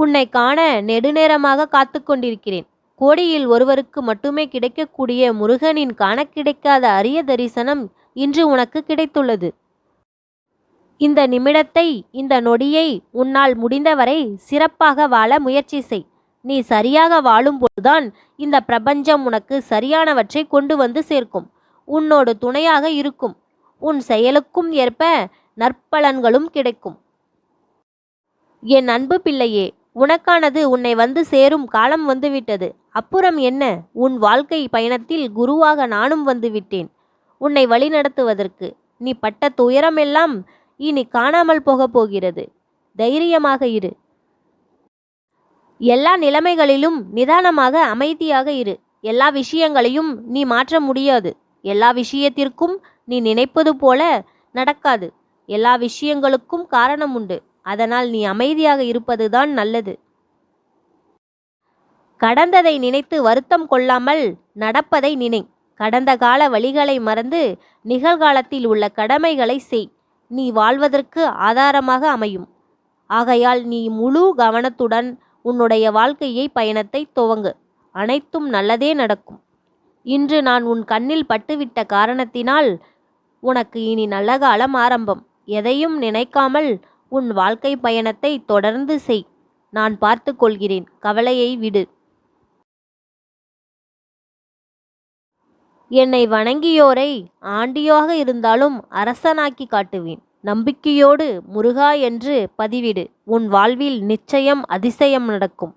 உன்னை காண நெடுநேரமாக காத்து கொண்டிருக்கிறேன் கோடியில் ஒருவருக்கு மட்டுமே கிடைக்கக்கூடிய முருகனின் காண கிடைக்காத அரிய தரிசனம் இன்று உனக்கு கிடைத்துள்ளது. இந்த நிமிடத்தை இந்த நொடியை உன்னால் முடிந்தவரை சிறப்பாக வாழ முயற்சி செய். நீ சரியாக வாழும்போதுதான் இந்த பிரபஞ்சம் உனக்கு சரியானவற்றை கொண்டு வந்து சேர்க்கும். உன்னோடு துணையாக இருக்கும். உன் செயலுக்கும் ஏற்ப நற்பலன்களும் கிடைக்கும். என் அன்பு பிள்ளையே உனக்கானது உன்னை வந்து சேரும் காலம் வந்துவிட்டது. அப்புறம் என்ன? உன் வாழ்க்கை பயணத்தில் குருவாக நானும் வந்துவிட்டேன். உன்னை வழிநடத்துவதற்கு நீ பட்ட துயரமெல்லாம் இனி காணாமல் போகப் போகிறது. தைரியமாக இரு. எல்லா நிலைமைகளிலும் நிதானமாக அமைதியாக இரு. எல்லா விஷயங்களையும் நீ மாற்ற முடியாது. எல்லா விஷயத்திற்கும் நீ நினைப்பது போல நடக்காது. எல்லா விஷயங்களுக்கும் காரணம் உண்டு. அதனால் நீ அமைதியாக இருப்பதுதான் நல்லது. கடந்ததை நினைத்து வருத்தம் கொள்ளாமல் நடப்பதை நினை. கடந்த கால வழிகளை மறந்து நிகழ்காலத்தில் உள்ள கடமைகளை செய். நீ வாழ்வதற்கு ஆதாரமாக அமையும். ஆகையால் நீ முழு கவனத்துடன் உன்னுடைய வாழ்க்கையை பயணத்தை துவங்கு. அனைத்தும் நல்லதே நடக்கும். இன்று நான் உன் கண்ணில் பட்டுவிட்ட காரணத்தினால் உனக்கு இனி நல்ல காலம் ஆரம்பம். எதையும் நினைக்காமல் உன் வாழ்க்கை பயணத்தை தொடர்ந்து செய். நான் பார்த்து கொள்கிறேன். கவலையை விடு. என்னை வணங்கியோரை ஆண்டியாக இருந்தாலும் அரசனாக்கி காட்டுவேன். நம்பிக்கையோடு முருகா என்று பதிவிடு. உன் வாழ்வில் நிச்சயம் அதிசயம் நடக்கும்.